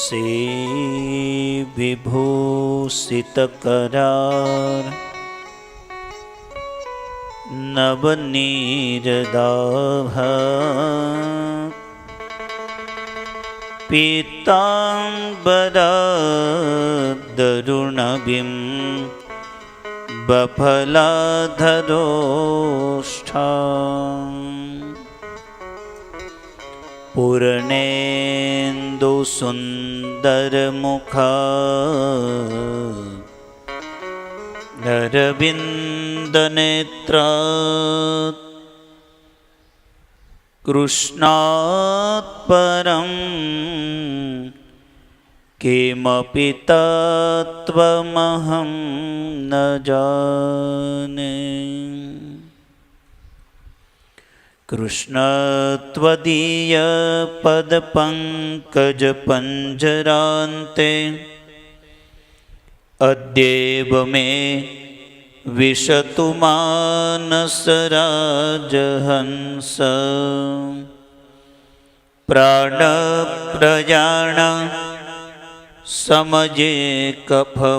वंशी विभूषितकरार नवनीरदाभ पीताम्बरदरुणबिं बफलाधरोष्ठा पूर्णेन्दुसुन्दरमुखा नरविन्दनेत्रा कृष्णात् परं किमपि तत्त्वमहं न जाने कृष्णत्वदीयपदपङ्कजपञ्जरान्ते अद्येव मे विशतु मानसराजहंस प्राणप्रयाण समजे कफवातपित्ते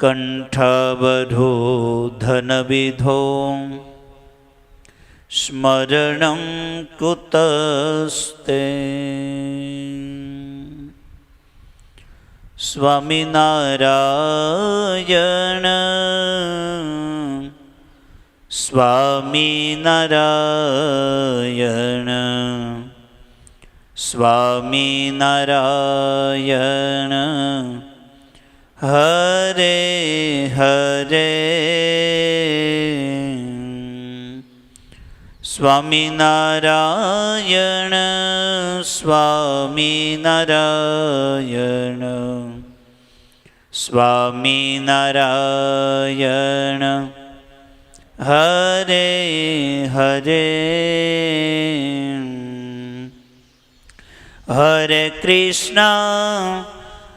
કંઠાબધો ધનવિધો સ્મરણ કુતસ્તે સ્વામિનારાયણ સ્વામિનારાયણ સ્વામિનારાયણ હરે હરે સ્વામિનારાયણ સ્વામિનારાયણ સ્વામિનારાયણ હરે હરે હરે કૃષ્ણ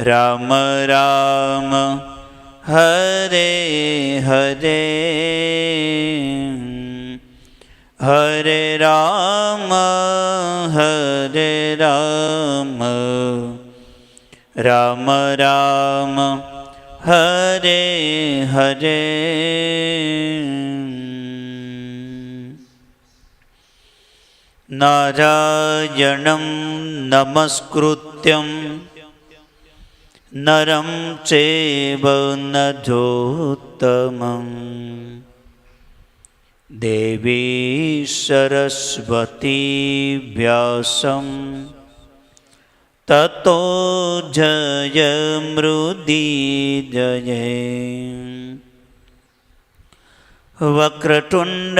રામ રામ હરે હરે. હરે રામ હરે રામ. રામ રામ હરે હરે. નારાયણં નમસ્કૃત્યં નરં ચેવ નજોત્તમં દેવી સરસ્વતી વ્યાસં તતો જયમૃદી જય વક્રતુંડ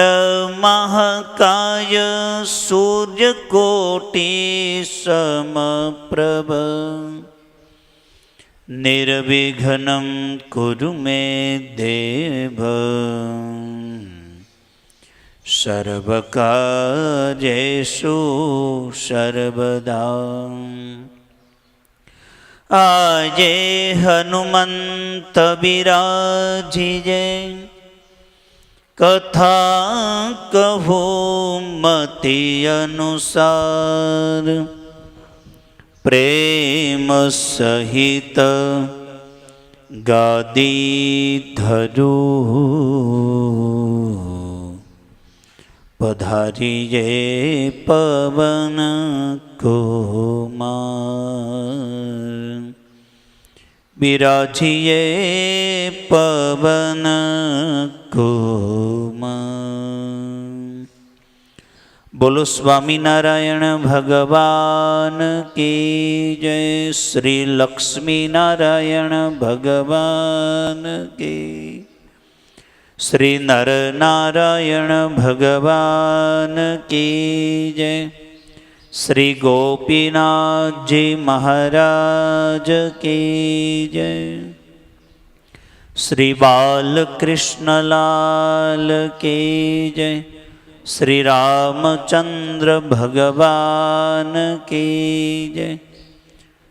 મહાકાય कुरु मे દેવ સર્વકાર્યેષુ સર્વદા આજે હનુમંત બિરાજીજે કથા કહું મતિ અનુસાર પ્રેમ સહિત ગાદી ધરું. પધારીએ પવન કુમાર. બિરાજીએ પવન કુમાર. બોલો સ્વામિનારાયણ ભગવાન કી જય શ્રી લક્ષ્મીનારાયણ ભગવાન કી. શ્રી નરનારાયણ ભગવાન કી જય. શ્રી ગોપીનાથજી મહારાજ કી જય. શ્રી બાલકૃષ્ણલાલ કી જય. શ્રી રામચંદ્ર ભગવાન કી જય.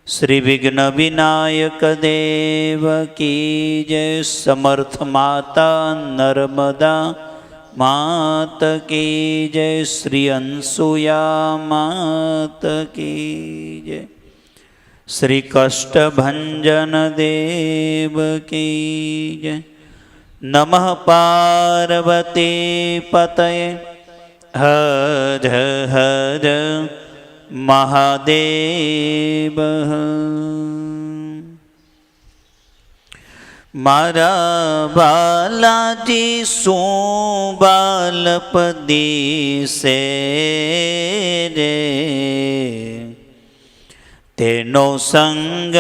શ્રી વિઘ્ન વિનાયક દેવ કી જય. સમર્થ માતા નર્મદા માત કી જય. શ્રી અંસુયા માત કી જય. શ્રી કષ્ટભંજન દેવ કી જય. નમઃ પાર્વતી પતયે. હર હર મહાદેવ. મારા બાલાજી શું બાલપદી સે રે? તેનો સંગ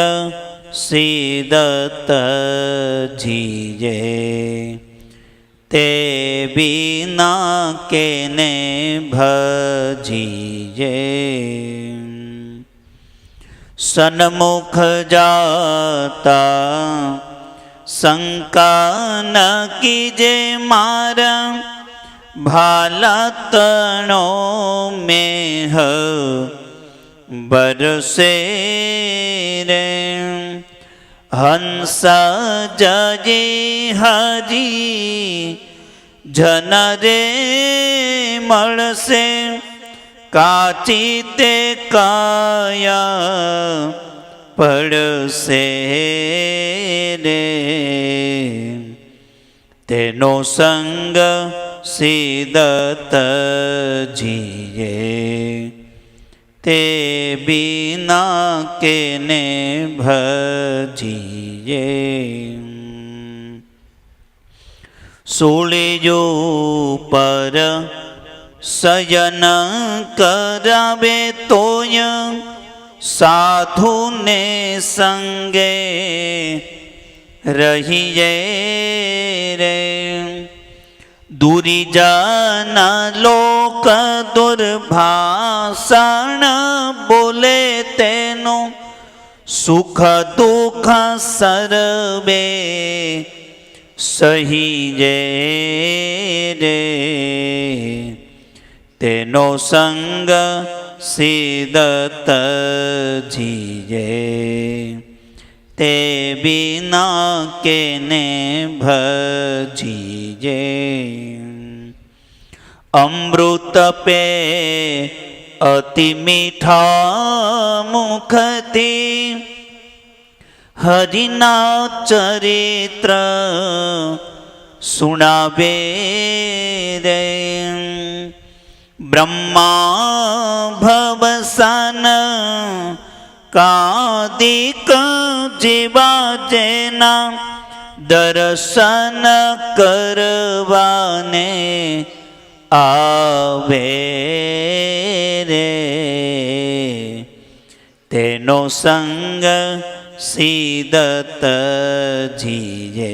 સીદત જીજે તે વિના કેને ભજીજે સન્મુખ જાતા શંકા ન કીજે મારા ભાલા તણો મેહ બરસે રે. હંસ જજે હરી જન રે મળશે કાચી તે કાયા પડશે રે. તેનો સંગ સિદતજીએ તે બીના કેને ભજીએ. સુળજો પર સયન કરાવે તોય સાધુને સંગે રહીએ રે. દુરીજાના લોક દુર્ભાષણ બોલે તેનું સુખ દુઃખ સરવે સહી જે રે તેનો સંગ સિદત જીજે તે બિના કેને ભજીજે? અમૃત પે અતિ મીઠા મુખતી હરિના ચરિત્ર સુણાવે રે. બ્રહ્મા ભવસન કાદિક જીવા જેના દર્શન કરવાને આવે રે. તેનો સંગ સીદત જીજે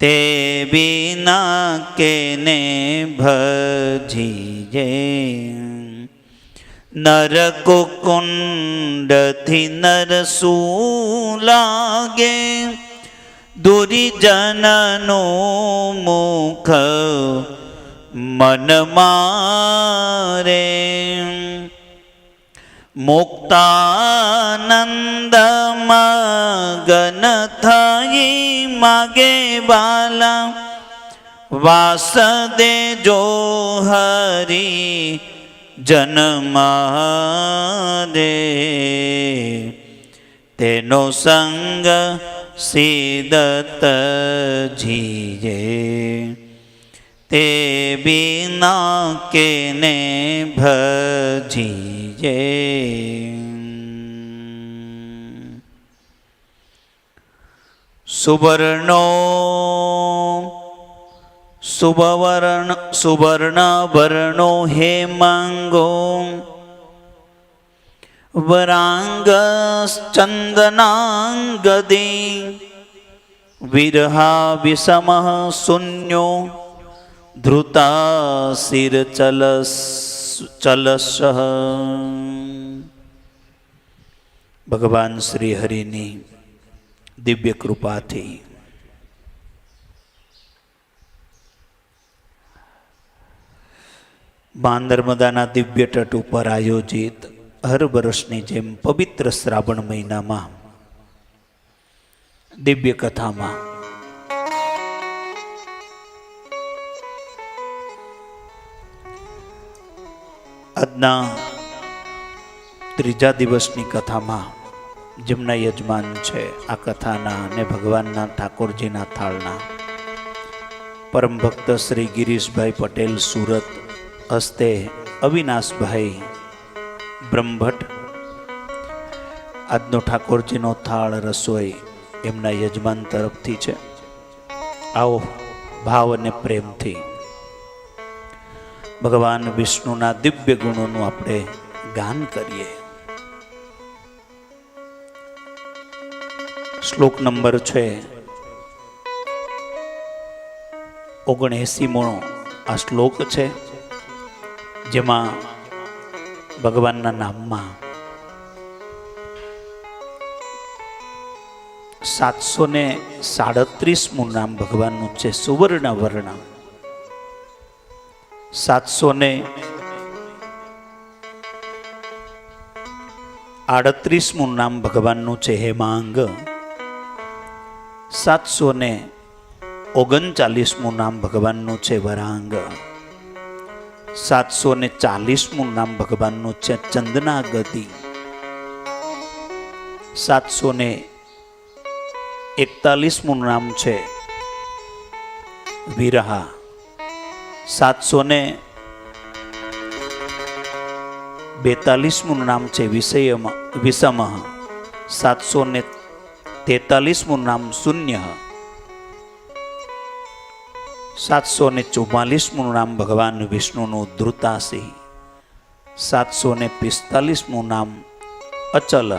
તે બિના કેને ભજીજે નર કુંડથી નરસું લાગે દુર્જનનું મુખ મન મારે મુક્તાનંદમાં ગન થઈ માગે બાલા વાસ દેજો હરી જન્મારે તેનો સંગ સીદત જીજે. તે બિના કેને ભજીજે. સુવર્ણો સુવર્ણ સુવર્ણ વર્ણો હેમાંગો વરાંગશ્ચંદનાંગદી વિરહા વિષમ શૂન્યો ધૃતા શિરચલસ ચલસ. ભગવાન શ્રી હરિની દિવ્ય કૃપાથી મા નર્મદાના દિવ્ય તટ ઉપર આયોજિત હર વર્ષની જેમ પવિત્ર શ્રાવણ મહિનામાં દિવ્ય કથામાં આજના ત્રીજા દિવસની કથામાં જેમના યજમાન છે, આ કથાના અને ભગવાનના ઠાકોરજીના થાળના. પરમ ભક્ત શ્રી ગિરીશભાઈ પટેલ સુરત હસ્તે અવિનાશભાઈ બ્રહ્મભટ્ટ. આજનો ઠાકોરજીનો થાળ રસોઈ એમના યજમાન તરફથી છે. આવો ભાવ અને પ્રેમથી. ભગવાન વિષ્ણુના દિવ્ય ગુણોનું આપણે ગાન કરીએ. શ્લોક નંબર છે ઓગણએસીમો આ શ્લોક છે જેમાં ભગવાનના નામમાં સાતસો ને સાડત્રીસમું નામ ભગવાનનું છે સુવર્ણ વર્ણ સાતસો ને આડત્રીસમું નામ ભગવાનનું છે હેમાંગ સાતસો ને ઓગણચાલીસમું નામ ભગવાનનું છે, વરાંગ. સાતસો ને ચાલીસમું નામ ભગવાનનું છે ચંદના ગતિ સાતસો ને એકતાલીસમું નામ છે વિરહા. સાતસો ને બેતાલીસમું નામ છે વિષયમાં વિષમ સાતસો ને તેતાલીસમું નામ શૂન્ય સાતસો ને ચુમ્માલીસમું નામ ભગવાન વિષ્ણુનું ધ્રુતાસિંહ સાતસો ને પિસ્તાલીસમું નામ અચલ